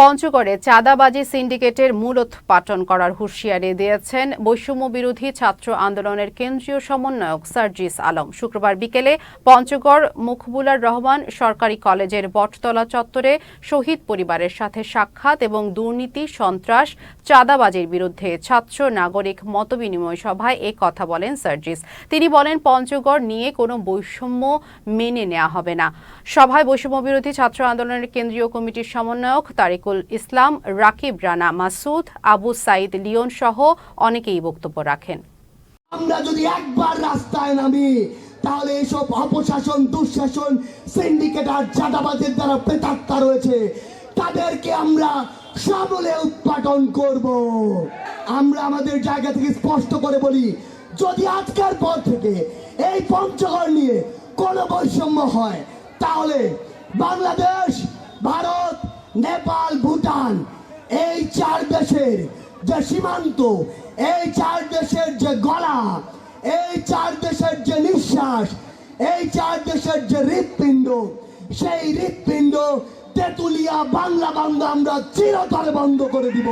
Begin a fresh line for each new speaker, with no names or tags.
পঞ্চগড়ে চাঁদাবাজি সিন্ডিকেটের মূলোৎপাটন করার হুঁশিয়ারি দিয়েছেন বৈষম্য বিরোধী ছাত্র আন্দোলনের কেন্দ্রীয় সমন্বয়ক সার্জিস আলম। শুক্রবার বিকেলে পঞ্চগড় মুখবুলার রহমান সরকারি কলেজের বটতলা চত্বরে শহীদ পরিবারের সাথে সাক্ষাৎ এবং দুর্নীতি, সন্ত্রাস, চাঁদাবাজির বিরুদ্ধে ছাত্র নাগরিক মতবিনিময় সভায় এ কথা বলেন সার্জিস। তিনি বলেন, পঞ্চগড় নিয়ে কোনো বৈষম্য মেনে নেওয়া হবে না। সভায় বৈষম্য বিরোধী ছাত্র আন্দোলনের কেন্দ্রীয় কমিটির সমন্বয়ক তারিকুল ইসলাম, রাকিব রানা মাসুদ, আবু সাইদ লিওন সহ অনেকেই বক্তব্য রাখেন।
আমরা যদি একবার রাস্তায় নামি, তাহলে অপশাসন, দুঃশাসন সিন্ডিকেট আর দ্বারা প্রেতাত্মা রয়েছে। তাদেরকে আমরা সাবলে উৎপাদন করব। আমরা আমাদের জায়গা থেকে স্পষ্ট করে বলি, যদি আজকের পর থেকে এই পঞ্চগড় নিয়ে কোনো বৈষম্য হয়, তাহলে বাংলাদেশ, ভারত নেপাল, ভুটান, এই চার দেশের যে সীমান্ত, এই চার দেশের যে গলা, এই চার দেশের যে নিঃশ্বাস, এই চার দেশের যে হৃৎপিণ্ড, সেই হৃৎপিণ্ড তেঁতুলিয়া বাংলা বাংলা আমরা চিরতরে বন্ধ করে দিব।